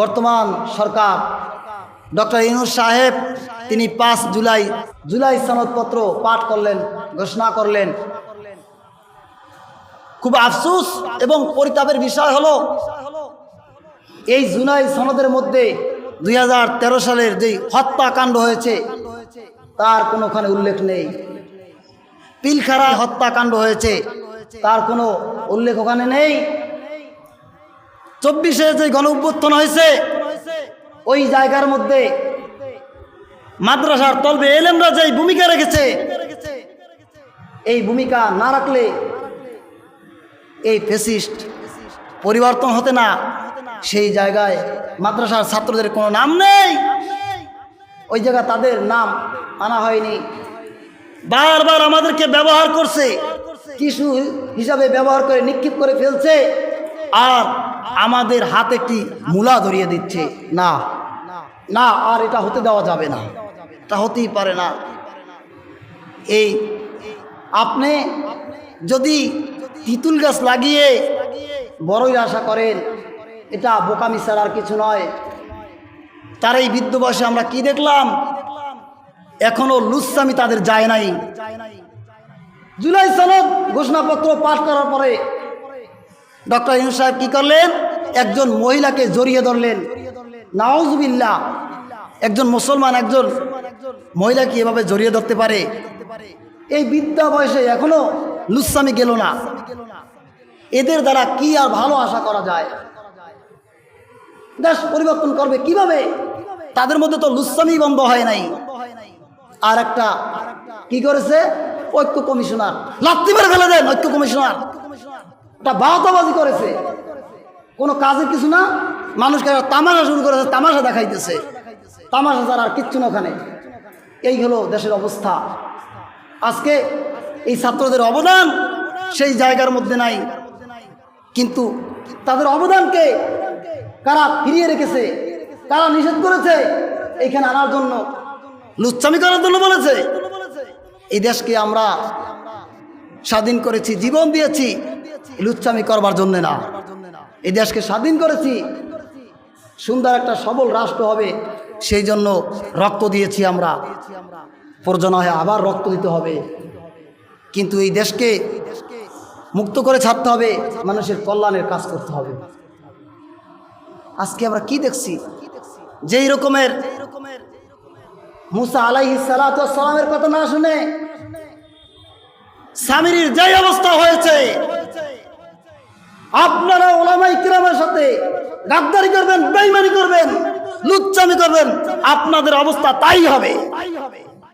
বর্তমান সরকার ডক্টর ইনুস সাহেব, তিনি পাঁচ জুলাই জুলাই সনদপত্র পাঠ করলেন, ঘোষণা করলেন। খুব আফসোস এবং পরিতাপের বিষয় হলো, এই জুলাই সনদের মধ্যে দুই হাজার তেরো সালের যে হত্যাকাণ্ড হয়েছে, তার কোনোখানে উল্লেখ নেই। পিলখারা হত্যাকাণ্ড হয়েছে, তার কোনো উল্লেখ ওখানে নেই। চব্বিশে যে গণ অভ্যুত্থান হয়েছে, ওই জায়গার মধ্যে মাদ্রাসার তলবে এলেমরা যে ভূমিকা রেখেছে, এই ভূমিকা না রাখলে এই ফেসিস্ট পরিবর্তন হতে না। সেই জায়গায় মাদ্রাসার ছাত্রদের কোনো নাম নেই। ওই জায়গা তাদের নাম আনা হয়নি। বারবার আমাদেরকে ব্যবহার করছে, কিছু হিসাবে ব্যবহার করে নিক্ষিপ করে ফেলছে। আর আমাদের হাত একটি মূলা ধরিয়ে দিচ্ছে। না না, আর এটা হতে দেওয়া যাবে না। তা হতেই পারে না। এই, আপনি যদি তিতুল গাছ লাগিয়ে বড়ই আশা করেন, এটা বোকামি ছাড়া আর কিছু নয়। তার এই বৃদ্ধ বয়সে আমরা কি দেখলাম? এখনও লুসামি তাদের যায় নাই। জুলাই সনদ ঘোষণাপত্র পাঠ করার পরে ডক্টর ইনু সাহেব কি করলেন? একজন মহিলাকে জড়িয়ে ধরলেন। নাওজবিল্লা একজন মুসলমান, একজন মহিলা কি এভাবে জড়িয়ে ধরতে পারে? এই বিদ্যা বয়সে এখনও লুসামি গেল না। এদের দ্বারা কি আর ভালো আশা করা যায়? দেশ পরিবর্তন করবে কীভাবে? তাদের মধ্যে তো লুসামি বন্ধ হয় নাই। আর একটা কি করেছে? ঐক্য কমিশনার। লাত্তি মেরে ফেলে দেন ঐক্য কমিশনার। একটা বাহতাবাজি করেছে। কোনো কাজের কিছু না, মানুষকে তামাশা শুরু করেছে, তামাশা দেখাইতেছে। তামাশা ছাড়া আর কিচ্ছু না ওখানে। এই হলো দেশের অবস্থা। আজকে এই ছাত্রদের অবদান সেই জায়গার মধ্যে নাই। কিন্তু তাদের অবদানকে কারা ফিরিয়ে রেখেছে, কারা নিষেধ করেছে এইখানে আনার জন্য লুচ্ছামি করার জন্য বলেছে। এই দেশকে আমরা স্বাধীন করেছি, জীবন দিয়েছি লুচ্ছামি করবার জন্য না। এই দেশকে স্বাধীন করেছি, সুন্দর একটা সবল রাষ্ট্র হবে, সেই জন্য রক্ত দিয়েছি আমরা। প্রয়োজন হয় আবার রক্ত দিতে হবে। কিন্তু এই দেশকে মুক্ত করে ছাড়তে হবে, মানুষের কল্যাণের কাজ করতে হবে। আজকে আমরা কি দেখছি? যেই রকমের মুসা আলাইহি সালামের কথা না শুনে স্বামীর যে অবস্থা হয়েছে, আপনারা ওলামাই কিরামের সাথে গাদ্দারি করবেন, বেইমানি করবেন, লুচ্চামি করবেন, আপনাদের অবস্থা তাই হবে।